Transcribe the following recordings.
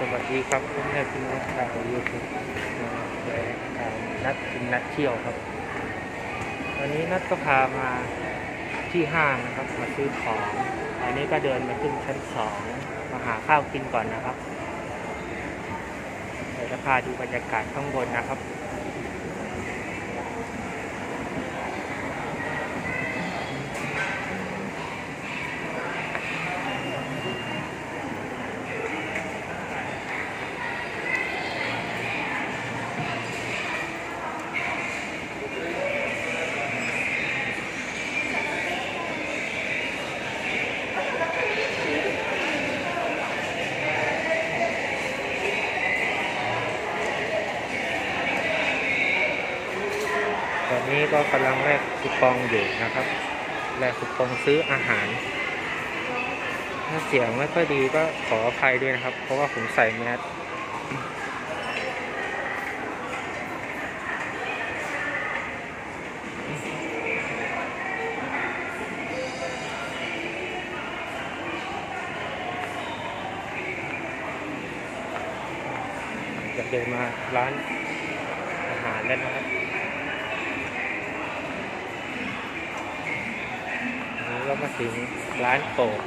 สวัสดีครับพ่อแม่พี่น้องชาวยูทูบมาแชร์ข่างนัดกินนัดเที่ยวครับ วันนี้นัดก็พามาที่ห้างนะครับมาซื้อของอันนี้ก็เดินมาขึ้นชั้นสองมาหาข้าวกินก่อนนะครับ เดี๋ยวจะพาดูบรรยากาศข้างบนนะครับ ก็กำลังแลกคูปองอยู่นะครับแลกคูปองซื้ออาหาร ถ้าเสียงไม่ค่อยดีก็ขออภัยด้วยนะครับ เพราะว่าผมใส่แมสจะเดินมาร้านอาหารแล้วนะครับ อันนี้ก็มา ถึงร้านโปก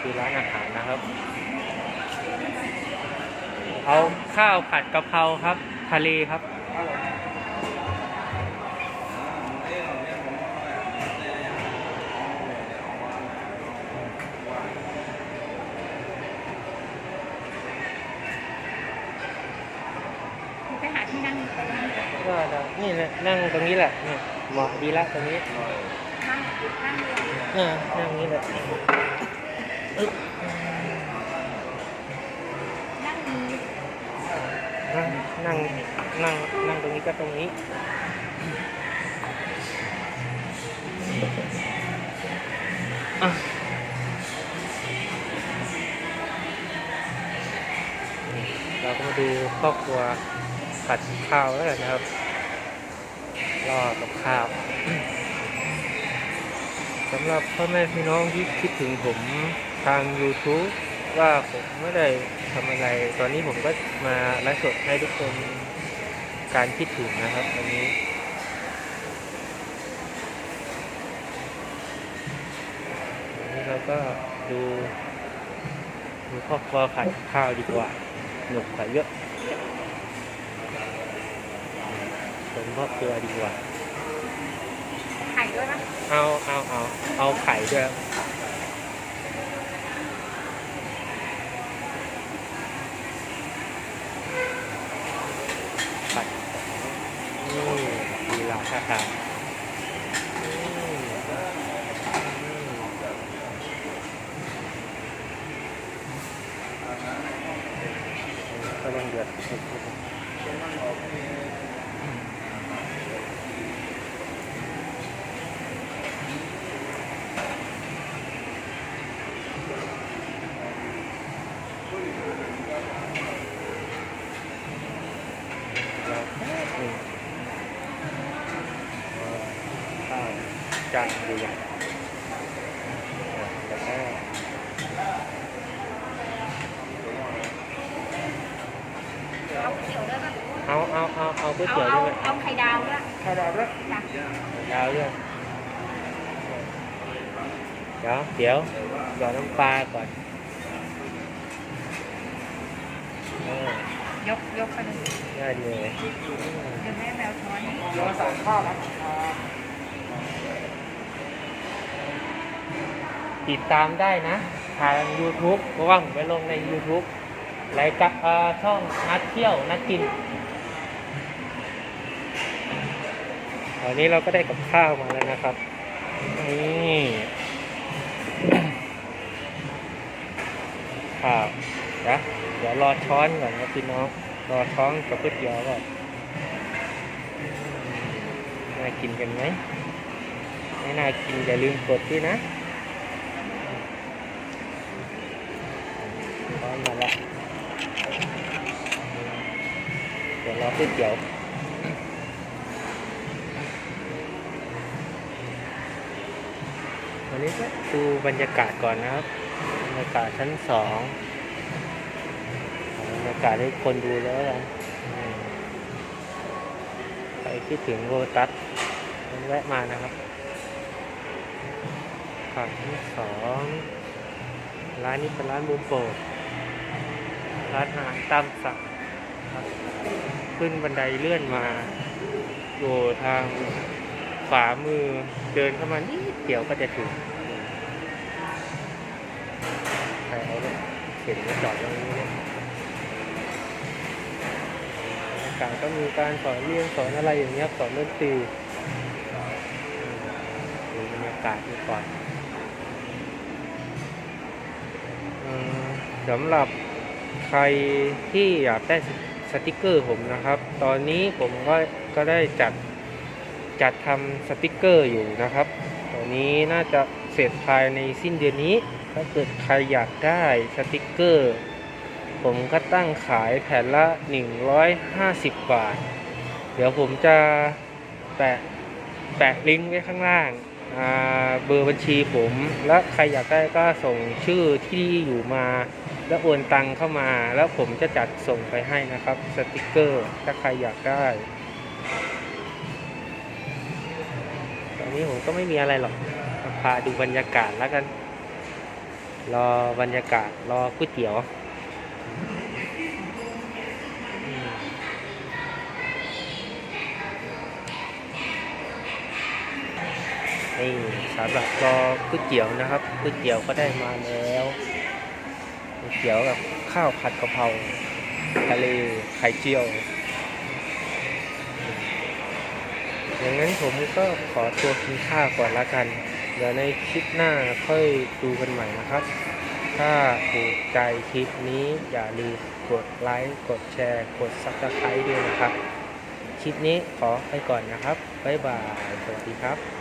คือร้านอาหารนะครับ เอาข้าวผัดกะเพราครับ ทะเลครับไปหาที่นั่งก็ได้นี่แหละนั่งตรงนี้แหละเนี่ยเหมาะดีละตรงนี้นั่งนั่ง เอออนั่งนี้แหละอึ๊บนั่งนั่งนั่งนั่งนั่งตรงนี้ก็ตรงนี้อะเราก็มาดูครอบครัวผัดข้าวแล้วกันนะครับรอกับข้าว สำหรับพ่อแม่พี่น้องที่คิดถึงผมทาง YouTube ว่าผมไม่ได้ทำอะไร ตอนนี้ผมก็มาไลฟ์สดให้ทุกคนการคิดถึงนะครับวันนี้วันนี้เราก็ดูดูครอบครัวขายข้าวดีกว่า หนุกกว่าเยอะเป็นครอบครัวดีกว่า ด้วยนะเอาเอาเอาเอาไข่ด้วยผัดนี่ดีละท่าทางก็ต้องเดือดแล้วอืมข้าว จานใหญ่ๆแล้วก็เอาเขียวด้วยป่ะเอาเอาเอาเอาก๋วยเอาเตี๋ยวเอาด้วยเอาไข่ดาวด้วยข้าวดาวด้วยจ้ะดาวด้วยเดี๋ยวเดี๋ยวหยอดน้ำปลาก่อนเออยกยกไปเลยได้เลย เดี๋ยวแม่แมวช้อนให้เราสั่งข้าวนะ ติดตามได้นะทาง YouTube เพราะว่าผมไปลงใน YouTube รายการช่องนัดเที่ยวนัดกินตอนนี้เราก็ได้กับข้าวมาแล้วนะครับ นี่ข้าวเดี๋ยวเดี๋ยวรอช้อนก่อนนะพี่น้อง รอช้อนกับก๋วยเตี๋ยวก่อนน่ากินกันไหมไม่น่ากินอย่าลืมกดด้วยนะ อนมาละเดี๋ยวรอก๋วยเตี๋ยววันนี้ก็ดูบรรยากาศก่อนนะครับ บรรยากาศชั้นสองบรรยากาศให้คนดูแล้วกันอืมใครคิดถึงโรตัสแวะมานะครับฝั่งที่สองร้านนี้เป็นร้านมุมโปรด ร้านอาหารตามสั่งครับ ขึ้นบันไดเลื่อนมาอยู่ทางขวามือเดินเข้ามานิดเดียวก็จะถึงใครเอารถเข็นมาจอดตรงนี้เนี่ยบรรยากาศก็มีการสอนเรียนสอนอะไรอย่างเงี้ยสอนดนตรีดูบรรยากาศดูก่อนอืมสำหรับ ใครที่อยากได้สติกเกอร์ผมนะครับ ตอนนี้ผมก็ก็ได้จัดจัดทำสติกเกอร์อยู่นะครับตอนนี้น่าจะเสร็จภายในสิ้นเดือนนี้ ถ้าเกิดใครอยากได้สติกเกอร์ ผมก็ตั้งขายแผ่นละ 150 บาท เดี๋ยวผมจะแปะแปะลิงก์ไว้ข้างล่างเบอร์บัญชีผม และใครอยากได้ก็ส่งชื่อที่อยู่มา แล้วโอนตังเข้ามา แล้วผมจะจัดส่งไปให้นะครับ สติกเกอร์ ถ้าใครอยากได้ตอนนี้ผมก็ไม่มีอะไรหรอกมาพาดูบรรยากาศแล้วกัน รอบรรยากาศ รอก๋วยเตี๋ยวนี่สำหรับรอก๋วยเตี๋ยวนะครับก๋วยเตี๋ยวก็ได้มาแล้ว เตี๋ยวกับข้าวผัดกะเพราทะเลไข่เจียว อย่างนั้นผมก็ขอตัวกินข้าวก่อนละกัน เดี๋ยวในคลิปหน้าค่อยดูกันใหม่นะครับ ถ้าถูกใจคลิปนี้อย่าลืมกดไลค์ กดแชร์ กดซับสไครต์ด้วยนะครับ คลิปนี้ขอไปก่อนนะครับ บ๊ายบาย สวัสดีครับ